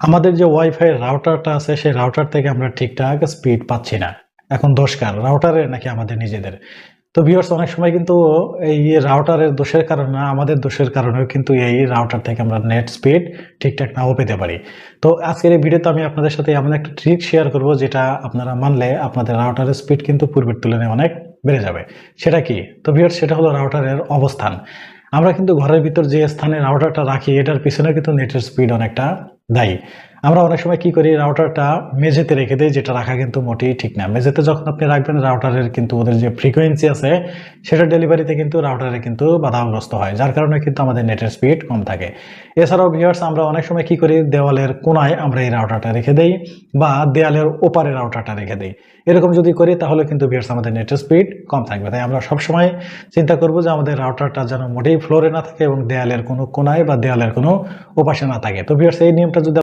আমাদের যে ওয়াইফাই রাউটারটা আছে, সেই রাউটার থেকে আমরা ঠিকঠাক স্পিড পাচ্ছি না। এখন দোষকার রাউটারের নাকি আমাদের নিজেদের? তো ভিউয়ার্স অনেক সময় কিন্তু এই রাউটারের দোষের কারণে, আমাদের দোষের কারণেও কিন্তু এই রাউটার থেকে আমরা নেট স্পিড ঠিকঠাক নাও পেতে পারি। তো আজকের এই ভিডিওতে আমি আপনাদের সাথে এমন একটা ট্রিক শেয়ার করব, যেটা আপনারা মানলে আপনাদের রাউটারের স্পিড কিন্তু পূর্বের তুলনায় অনেক বেড়ে যাবে। সেটা কি? তো ভিউয়ার্স সেটা হলো রাউটারের অবস্থান। আমরা কিন্তু ঘরের ভিতর যে স্থানে রাউটারটা রাখি, এটার পিছনে কিন্তু নেটের স্পিড অনেকটা daí. আমরা অনেক সময় কি করি রাউটারটা মেঝেতে রেখে দিই, যেটা রাখা কিন্তু মোটেই ঠিক না। মেঝেতে যখন আপনি রাখবেন রাউটারের কিন্তু ওদের যে ফ্রিকোয়েন্সি আছে, সেটা ডেলিভারিতে কিন্তু রাউটারে কিন্তু বাধাগ্রস্ত হয়, যার কারণে কিন্তু আমাদের নেটের স্পিড কম থাকে। এছাড়াও ভিউয়ার্স আমরা অনেক সময় কি করি, দেওয়ালের কোনায় আমরা এই রাউটারটা রেখে দেই বা দেয়ালের ওপারে রাউটারটা রেখে দেই। এরকম যদি করি, তাহলে কিন্তু ভিউয়ার্স আমাদের নেটের স্পিড কম থাকবে। তাই আমরা সবসময় চিন্তা করব যে আমাদের রাউটারটা যেন মোটেই ফ্লোরে না থাকে এবং দেয়ালের কোনো কোনায় বা দেয়ালের কোনো ওপাশে না থাকে। তো ভিউয়ার্স এই নিয়মটা যদি